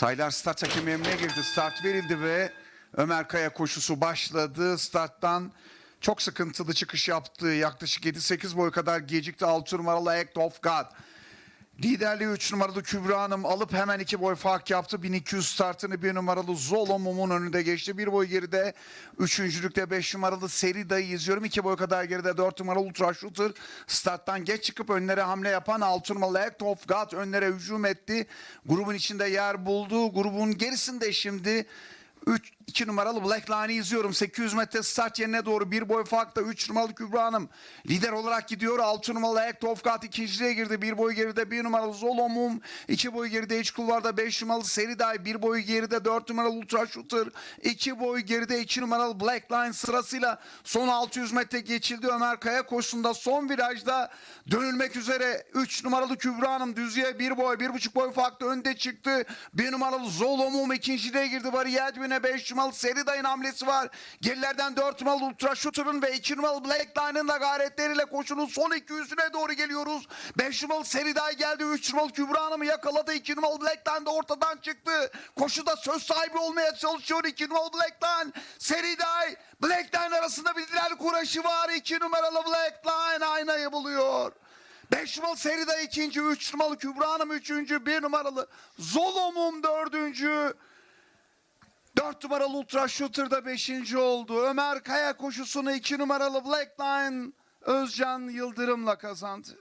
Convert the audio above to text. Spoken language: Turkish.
Taylar start hakemi emrine girdi. Start verildi ve Ömer Kaya koşusu başladı. Starttan çok sıkıntılı çıkış yaptı. Yaklaşık 7-8 boy kadar gecikti. 6 numaralı Act of God. Liderliği 3 numaralı Kübra Hanım alıp hemen 2 boy fark yaptı. 1200 startını 1 numaralı Zolo Mum'un önünde geçti. 1 boy geride. Üçüncülükte 5 numaralı Seri Dayı izliyorum. 2 boy kadar geride 4 numaralı Ultra Shooter. Starttan geç çıkıp önlere hamle yapan 6 numaralı Act of God önlere hücum etti. Grubun içinde yer buldu. Grubun gerisinde şimdi 3 2 numaralı Black Line'i izliyorum. 800 metre start yerine doğru bir boy farkla 3 numaralı Kübra Hanım lider olarak gidiyor. 6 numaralı of God ikinciliğe girdi. Bir boy geride 1 numaralı Zolo Mum. 2 boy geride iç kulvarda 5 numaralı Seriday. 1 boy geride 4 numaralı Ultra Shooter. 2 boy geride 2 numaralı Black Line sırasıyla son 600 metre geçildi. Ömer Kaya koşusunda son virajda dönülmek üzere 3 numaralı Kübra Hanım düzlüğe 1 boy 1,5 boy farklı önde çıktı. 1 numaralı Zolo Mum ikinciliğe girdi. Bariyer dibine 5 numaralı Seriday'ın hamlesi var. Gerilerden 4 numaralı Ultra Shooter'ın ve 2 numaralı Black Line'ın da gayretleriyle koşunun son 200'üne doğru geliyoruz. 5 numaralı Seriday geldi. 3 numaralı Kübra Hanım'ı yakaladı. 2 numaralı Black Line de ortadan çıktı. Koşuda söz sahibi olmaya çalışıyor. 2 numaralı Black Line. Seriday Black Line arasında bir liderlik uğraşı var. 2 numaralı Black Line aynayı buluyor. 5 numaralı Serida ikinci, 3 numaralı Kübra Hanım üçüncü, 1 numaralı Zolomum dördüncü. 4 numaralı Ultra Shooter da 5. oldu. Ömer Kaya koşusunu 2 numaralı Black Line Özcan Yıldırım'la kazandı.